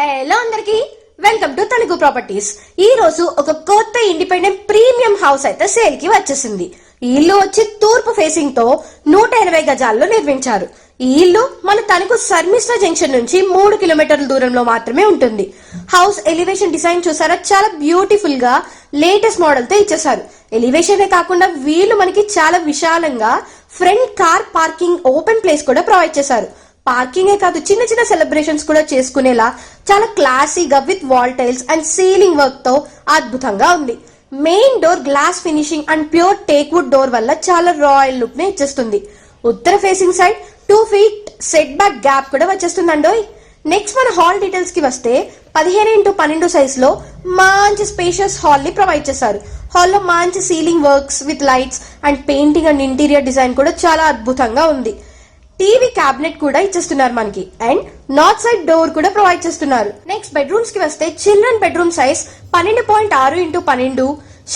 Hello అందరికి. Welcome to Telugu properties ఈ రోజు ఒక కొత్త ఇండిపెండెంట్ ప్రీమియం హౌస్ అయితే సేల్కి వచ్చేసింది. ఈ ఇల్లు వచ్చి తూర్పు ఫేసింగ్తో నూట ఎనభై గజాల్లో నిర్మించారు. ఈ ఇల్లు మన తణుకు శర్మిష్ఠ జంక్షన్ నుంచి మూడు కిలోమీటర్ల దూరంలో మాత్రమే ఉంటుంది. హౌస్ ఎలివేషన్ డిజైన్ చూసారా? చాలా బ్యూటిఫుల్గా లేటెస్ట్ మోడల్తో ఇచ్చేసారు ఎలివేషన్ కాకుండా వీళ్ళు మనకి చాలా విశాలంగా front car parking open place కూడా ప్రొవైడ్ చేశారు. పార్కింగే కాదు చిన్న చిన్న సెలబ్రేషన్స్ కూడా చేసుకునేలా చాలా క్లాసీగా with wall tiles and ceiling వర్క్తో అద్భుతంగా ఉంది. Main door glass finishing and pure teak wood door వల్ల చాలా రాయల్ లుక్ని ఇచ్చేస్తుంది. ఉత్తర facing side two feet set back gap కూడా వచ్చేస్తుందండోయ్. నెక్స్ట్ మన హాల్ డీటెయిల్స్కి వస్తే పదిహేను ఇంటూ పన్నెండు సైజ్లో మంచి స్పేషియస్ హాల్ని ప్రొవైడ్ చేశారు. హాల్లో మంచి ceiling works with lights and painting and interior design కూడా చాలా అద్భుతంగా ఉంది. టీవీ క్యాబినెట్ కూడా ఇచ్చేస్తున్నారు మనకి. అండ్ నార్త్ సైడ్ డోర్ కూడా ప్రొవైడ్ చేస్తున్నారు. నెక్స్ట్ బెడ్రూమ్స్కి వస్తే చిల్డ్రన్ బెడ్రూమ్ సైజ్ పన్నెండు పాయింట్ ఆరు ఇంటూ పన్నెండు.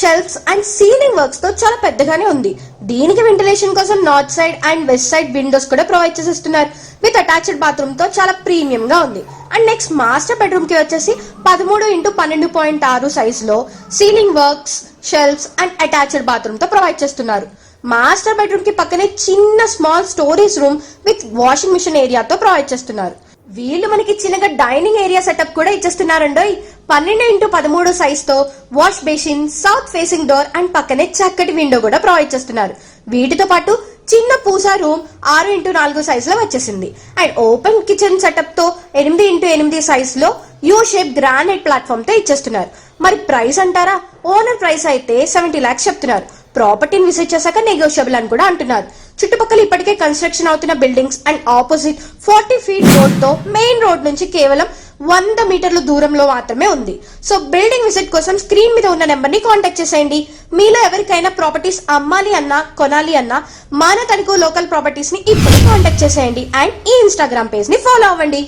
షెల్ఫ్స్ అండ్ సీలింగ్ వర్క్స్తో చాలా పెద్దగానే ఉంది. దీనికి వెంటిలేషన్ కోసం north side and west side windows కూడా ప్రొవైడ్ చేసేస్తున్నారు. విత్ అటాచ్డ్ బాత్రూమ్తో చాలా ప్రీమియం గా ఉంది. అండ్ నెక్స్ట్ మాస్టర్ బెడ్రూమ్కి వచ్చేసి పదమూడు ఇంటూ పన్నెండు పాయింట్ ఆరు సైజ్లో ceiling works shelves and attached బాత్రూమ్తో provide చేస్తున్నారు. మాస్టర్ బెడ్రూమ్కి పక్కనే చిన్న small storage room with washing machine ఏరియాతో provide చేస్తున్నారు. వీళ్ళు మనకి చిన్నగా డైనింగ్ ఏరియా సెటప్ కూడా ఇచ్చేస్తున్నారండోయ్. పన్నెండు ఇంటూ పదమూడు సైజ్తో wash basin south facing door and పక్కనే చక్కటి విండో కూడా ప్రొవైడ్ చేస్తున్నారు. వీటితో పాటు చిన్న పూసా రూమ్ ఆరు ఇంటూ నాలుగు సైజ్లో వచ్చేసింది. అండ్ ఓపెన్ కిచెన్ సెటప్తో ఎనిమిది ఇంటూ ఎనిమిది సైజ్లో యూ షేప్ గ్రానైట్ ప్లాట్ఫామ్తో ఇచ్చేస్తున్నారు. మరి ప్రైస్ అంటారా? ఓనర్ ప్రైస్ అయితే సెవెంటీ లాక్స్ చెప్తున్నారు. ప్రాపర్టీని విజిట్ చేశాక నెగోషియబుల్ అని కూడా అంటున్నారు. చుట్టుపక్కల ఇప్పటికే కన్స్ట్రక్షన్ అవుతున్న buildings and opposite forty feet రోడ్తో main road నుంచి కేవలం వంద మీటర్ల దూరంలో మాత్రమే ఉంది. సో బిల్డింగ్ విజిట్ కోసం స్క్రీన్ మీద ఉన్న నెంబర్ని కాంటాక్ట్ చేసేయండి. మీలో ఎవరికైనా ప్రాపర్టీస్ అమ్మాలి అన్నా కొనాలి అన్నా మాన తణుకు లోకల్ ప్రాపర్టీస్ని ఇప్పుడు కాంటాక్ట్ చేసేయండి. అండ్ ఈ ఇన్స్టాగ్రామ్ పేజ్ని ఫాలో అవ్వండి.